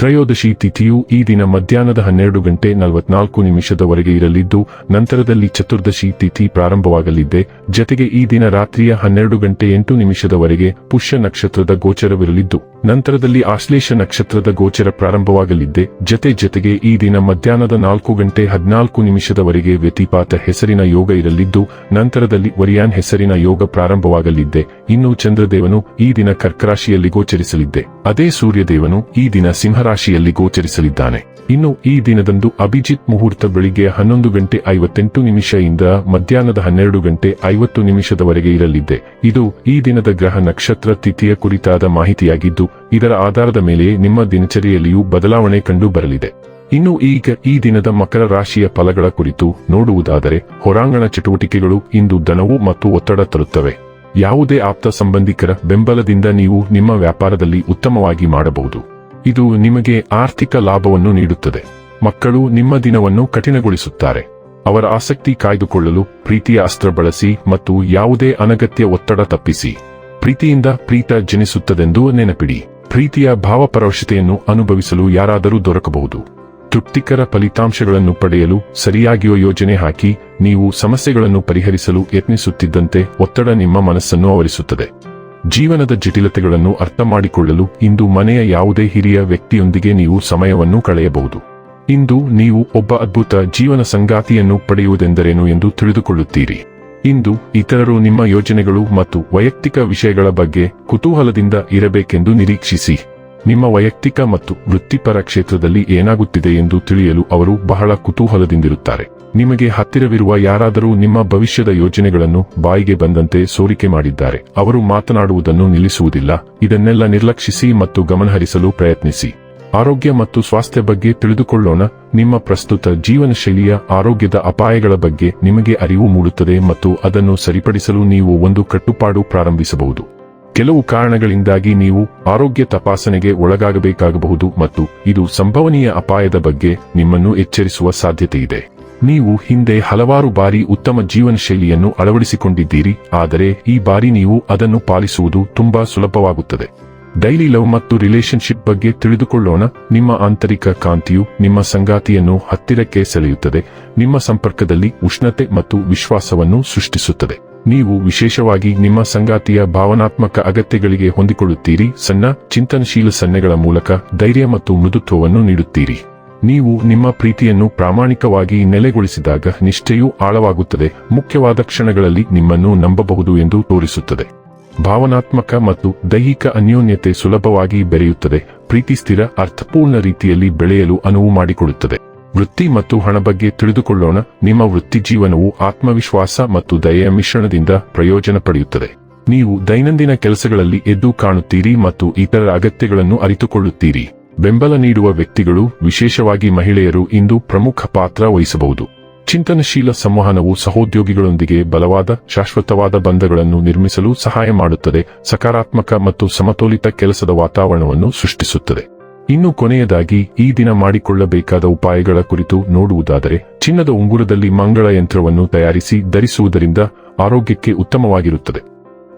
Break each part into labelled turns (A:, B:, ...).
A: ತ್ರಯೋದಶಿ ತಿಥಿಯು ಈ ದಿನ ಮಧ್ಯಾಹ್ನದ ಹನ್ನೆರಡು ಗಂಟೆ ನಲವತ್ನಾಲ್ಕು ನಿಮಿಷದವರೆಗೆ ಇರಲಿದ್ದು, ನಂತರದಲ್ಲಿ ಚತುರ್ದಶಿ ತಿಥಿ ಪ್ರಾರಂಭವಾಗಲಿದೆ. ಜತೆಗೆ ಈ ದಿನ ರಾತ್ರಿಯ ಹನ್ನೆರಡು ಗಂಟೆ ಎಂಟು ನಿಮಿಷದವರೆಗೆ ಪುಷ್ಯ ನಕ್ಷತ್ರದ ಗೋಚರವಿರಲಿದ್ದು, ನಂತರದಲ್ಲಿ ಆಶ್ಲೇಷ ನಕ್ಷತ್ರದ ಗೋಚರ ಪ್ರಾರಂಭವಾಗಲಿದೆ. ಜತೆ ಜತೆಗೆ ಈ ದಿನ ಮಧ್ಯಾಹ್ನದ ನಾಲ್ಕು ಗಂಟೆ ಹದಿನಾಲ್ಕು ನಿಮಿಷದವರೆಗೆ ವ್ಯತಿಪಾತ ಹೆಸರಿನ ಯೋಗ ಇರಲಿದ್ದು, ನಂತರದಲ್ಲಿ ವರಿಯಾನ್ ಹೆಸರಿನ ಯೋಗ ಪ್ರಾರಂಭವಾಗಲಿದೆ. ಇನ್ನು ಚಂದ್ರದೇವನು ಈ ದಿನ ಕರ್ಕರಾಶಿಯಲ್ಲಿ ಗೋಚರಿಸಲಿದ್ದೆ ಅದೇ ಸೂರ್ಯದೇವನು ಈ ದಿನ ಸಿಂಹರಾಶಿಯಲ್ಲಿ ಗೋಚರಿಸಲಿದ್ದಾನೆ. ಇನ್ನು ಈ ದಿನದಂದು ಅಭಿಜಿತ್ ಮುಹೂರ್ತ ಬೆಳಿಗ್ಗೆ ಹನ್ನೊಂದು ಗಂಟೆ ಐವತ್ತೆಂಟು ನಿಮಿಷದಿಂದ ಮಧ್ಯಾಹ್ನದ ಹನ್ನೆರಡು ಗಂಟೆ ಐವತ್ತು ನಿಮಿಷದವರೆಗೆ ಇರಲಿದೆ ಇದು ಈ ದಿನದ ಗ್ರಹ ನಕ್ಷತ್ರ ತಿಥಿಯ ಕುರಿತಾದ ಮಾಹಿತಿಯಾಗಿದ್ದು, ಇದರ ಆಧಾರದ ಮೇಲೆ ನಿಮ್ಮ ದಿನಚರಿಯಲ್ಲಿಯೂ ಬದಲಾವಣೆ ಕಂಡು ಬರಲಿದೆ. ಇನ್ನು ಈಗ ಈ ದಿನದ ಮಕರ ರಾಶಿಯ ಫಲಗಳ ಕುರಿತು ನೋಡುವುದಾದರೆ, ಹೊರಾಂಗಣ ಚಟುವಟಿಕೆಗಳು ಇಂದು ದನವು ಮತ್ತು ಒತ್ತಡ ತರುತ್ತವೆ. ಯಾವುದೇ ಆಪ್ತ ಸಂಬಂಧಿಕರ ಬೆಂಬಲದಿಂದ ನೀವು ನಿಮ್ಮ ವ್ಯಾಪಾರದಲ್ಲಿ ಉತ್ತಮವಾಗಿ ಮಾಡಬಹುದು. ಇದು ನಿಮಗೆ ಆರ್ಥಿಕ ಲಾಭವನ್ನು ನೀಡುತ್ತದೆ. ಮಕ್ಕಳು ನಿಮ್ಮ ದಿನವನ್ನು ಕಠಿಣಗೊಳಿಸುತ್ತಾರೆ. ಅವರ ಆಸಕ್ತಿ ಕಾಯ್ದುಕೊಳ್ಳಲು ಪ್ರೀತಿಯ ಅಸ್ತ್ರ ಬಳಸಿ ಮತ್ತು ಯಾವುದೇ ಅನಗತ್ಯ ಒತ್ತಡ ತಪ್ಪಿಸಿ. ಪ್ರೀತಿಯಿಂದ ಪ್ರೀತ ಜನಿಸುತ್ತದೆಂದು ನೆನಪಿಡಿ. ಪ್ರೀತಿಯ ಭಾವಪರವಶತೆಯನ್ನು ಅನುಭವಿಸಲು ಯಾರಾದರೂ ದೊರಕಬಹುದು. ತೃಪ್ತಿಕರ ಫಲಿತಾಂಶಗಳನ್ನು ಪಡೆಯಲು ಸರಿಯಾಗಿಯೋ ಯೋಜನೆ ಹಾಕಿ, ನೀವು ಸಮಸ್ಯೆಗಳನ್ನು ಪರಿಹರಿಸಲು ಯತ್ನಿಸುತ್ತಿದ್ದಂತೆ ಒತ್ತಡ ನಿಮ್ಮ ಮನಸ್ಸನ್ನು ಆವರಿಸುತ್ತದೆ. ಜೀವನದ ಜಟಿಲತೆಗಳನ್ನು ಅರ್ಥ ಮಾಡಿಕೊಳ್ಳಲು ಇಂದು ಮನೆಯ ಯಾವುದೇ ಹಿರಿಯ ವ್ಯಕ್ತಿಯೊಂದಿಗೆ ನೀವು ಸಮಯವನ್ನು ಕಳೆಯಬಹುದು. ಇಂದು ನೀವು ಒಬ್ಬ ಅದ್ಭುತ ಜೀವನ ಸಂಗಾತಿಯನ್ನು ಪಡೆಯುವುದೆಂದರೇನು ಎಂದು ತಿಳಿದುಕೊಳ್ಳುತ್ತೀರಿ. ಇಂದು ಇತರರು ನಿಮ್ಮ ಯೋಜನೆಗಳು ಮತ್ತು ವೈಯಕ್ತಿಕ ವಿಷಯಗಳ ಬಗ್ಗೆ ಕುತೂಹಲದಿಂದ ಇರಬೇಕೆಂದು ನಿರೀಕ್ಷಿಸಿ. ನಿಮ್ಮ ವೈಯಕ್ತಿಕ ಮತ್ತು ವೃತ್ತಿಪರ ಕ್ಷೇತ್ರದಲ್ಲಿ ಏನಾಗುತ್ತಿದೆ ಎಂದು ತಿಳಿಯಲು ಅವರು ಬಹಳ ಕುತೂಹಲದಿಂದಿರುತ್ತಾರೆ. ನಿಮಗೆ ಹತ್ತಿರವಿರುವ ಯಾರಾದರೂ ನಿಮ್ಮ ಭವಿಷ್ಯದ ಯೋಜನೆಗಳನ್ನು ಬಾಯಿಗೆ ಬಂದಂತೆ ಸೋರಿಕೆ ಮಾಡಿದ್ದಾರೆ. ಅವರು ಮಾತನಾಡುವುದನ್ನು ನಿಲ್ಲಿಸುವುದಿಲ್ಲ. ಇದನ್ನೆಲ್ಲ ನಿರ್ಲಕ್ಷಿಸಿ ಮತ್ತು ಗಮನಹರಿಸಲು ಪ್ರಯತ್ನಿಸಿ. ಆರೋಗ್ಯ ಮತ್ತು ಸ್ವಾಸ್ಥ್ಯ ಬಗ್ಗೆ ತಿಳಿದುಕೊಳ್ಳೋಣ. ನಿಮ್ಮ ಪ್ರಸ್ತುತ ಜೀವನ ಶೈಲಿಯ ಆರೋಗ್ಯದ ಅಪಾಯಗಳ ಬಗ್ಗೆ ನಿಮಗೆ ಅರಿವು ಮೂಡುತ್ತದೆ ಮತ್ತು ಅದನ್ನು ಸರಿಪಡಿಸಲು ನೀವು ಒಂದು ಕಟ್ಟುಪಾಡು ಪ್ರಾರಂಭಿಸಬಹುದು. ಕೆಲವು ಕಾರಣಗಳಿಂದಾಗಿ ನೀವು ಆರೋಗ್ಯ ತಪಾಸಣೆಗೆ ಒಳಗಾಗಬೇಕಾಗಬಹುದು ಮತ್ತು ಇದು ಸಂಭವನೀಯ ಅಪಾಯದ ಬಗ್ಗೆ ನಿಮ್ಮನ್ನು ಎಚ್ಚರಿಸುವ ಸಾಧ್ಯತೆಯಿದೆ. ನೀವು ಹಿಂದೆ ಹಲವಾರು ಬಾರಿ ಉತ್ತಮ ಜೀವನ ಶೈಲಿಯನ್ನು ಅಳವಡಿಸಿಕೊಂಡಿದ್ದೀರಿ, ಆದರೆ ಈ ಬಾರಿ ನೀವು ಅದನ್ನು ಪಾಲಿಸುವುದು ತುಂಬಾ ಸುಲಭವಾಗುತ್ತದೆ. ಡೈಲಿ ಲವ್ ಮತ್ತು ರಿಲೇಶನ್ಶಿಪ್ ಬಗ್ಗೆ ತಿಳಿದುಕೊಳ್ಳೋಣ. ನಿಮ್ಮ ಆಂತರಿಕ ಕಾಂತಿಯು ನಿಮ್ಮ ಸಂಗಾತಿಯನ್ನು ಹತ್ತಿರಕ್ಕೆ ಸೆಳೆಯುತ್ತದೆ. ನಿಮ್ಮ ಸಂಪರ್ಕದಲ್ಲಿ ಉಷ್ಣತೆ ಮತ್ತು ವಿಶ್ವಾಸವನ್ನು ಸೃಷ್ಟಿಸುತ್ತದೆ. ನೀವು ವಿಶೇಷವಾಗಿ ನಿಮ್ಮ ಸಂಗಾತಿಯ ಭಾವನಾತ್ಮಕ ಅಗತ್ಯಗಳಿಗೆ ಹೊಂದಿಕೊಳ್ಳುತ್ತೀರಿ. ಸಣ್ಣ, ಚಿಂತನಶೀಲ ಸನ್ನೆಗಳ ಮೂಲಕ ಧೈರ್ಯ ಮತ್ತು ಮೃದುತ್ವವನ್ನು ನೀಡುತ್ತೀರಿ. ನೀವು ನಿಮ್ಮ ಪ್ರೀತಿಯನ್ನು ಪ್ರಾಮಾಣಿಕವಾಗಿ ನೆಲೆಗೊಳಿಸಿದಾಗ ನಿಷ್ಠೆಯೂ ಆಳವಾಗುತ್ತದೆ. ಮುಖ್ಯವಾದ ಕ್ಷಣಗಳಲ್ಲಿ ನಿಮ್ಮನ್ನು ನಂಬಬಹುದು ಎಂದು ತೋರಿಸುತ್ತದೆ. ಭಾವನಾತ್ಮಕ ಮತ್ತು ದೈಹಿಕ ಅನ್ಯೋನ್ಯತೆ ಸುಲಭವಾಗಿ ಬೆರೆಯುತ್ತದೆ. ಪ್ರೀತಿ ಸ್ಥಿರ, ಅರ್ಥಪೂರ್ಣ ರೀತಿಯಲ್ಲಿ ಬೆಳೆಯಲು ಅನುವು ಮಾಡಿಕೊಡುತ್ತದೆ. ವೃತ್ತಿ ಮತ್ತು ಹಣ ಬಗ್ಗೆ ತಿಳಿದುಕೊಳ್ಳೋಣ. ನಿಮ್ಮ ವೃತ್ತಿ ಜೀವನವು ಆತ್ಮವಿಶ್ವಾಸ ಮತ್ತು ದಯೆಯ ಮಿಶ್ರಣದಿಂದ ಪ್ರಯೋಜನ ಪಡೆಯುತ್ತದೆ. ನೀವು ದೈನಂದಿನ ಕೆಲಸಗಳಲ್ಲಿ ಎದ್ದು ಕಾಣುತ್ತೀರಿ ಮತ್ತು ಇತರ ಅಗತ್ಯಗಳನ್ನು ಅರಿತುಕೊಳ್ಳುತ್ತೀರಿ. ಬೆಂಬಲ ನೀಡುವ ವ್ಯಕ್ತಿಗಳು, ವಿಶೇಷವಾಗಿ ಮಹಿಳೆಯರು, ಇಂದು ಪ್ರಮುಖ ಪಾತ್ರ ವಹಿಸಬಹುದು. ಚಿಂತನಶೀಲ ಸಂವಹನವು ಸಹೋದ್ಯೋಗಿಗಳೊಂದಿಗೆ ಬಲವಾದ, ಶಾಶ್ವತವಾದ ಬಂಧಗಳನ್ನು ನಿರ್ಮಿಸಲು ಸಹಾಯ ಮಾಡುತ್ತದೆ, ಸಕಾರಾತ್ಮಕ ಮತ್ತು ಸಮತೋಲಿತ ಕೆಲಸದ ವಾತಾವರಣವನ್ನು ಸೃಷ್ಟಿಸುತ್ತದೆ. ಇನ್ನು ಕೊನೆಯದಾಗಿ, ಈ ದಿನ ಮಾಡಿಕೊಳ್ಳಬೇಕಾದ ಉಪಾಯಗಳ ಕುರಿತು ನೋಡುವುದಾದರೆ, ಚಿನ್ನದ ಉಂಗುರದಲ್ಲಿ ಮಂಗಳ ಯಂತ್ರವನ್ನು ತಯಾರಿಸಿ ಧರಿಸುವುದರಿಂದ ಆರೋಗ್ಯಕ್ಕೆ ಉತ್ತಮವಾಗಿರುತ್ತದೆ.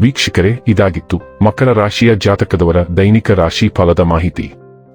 A: ವೀಕ್ಷಕರೇ, ಇದಾಗಿತ್ತು. ಮಕರ ರಾಶಿಯ ಜಾತಕದವರ ದೈನಿಕ ರಾಶಿ ಫಲದ ಮಾಹಿತಿ.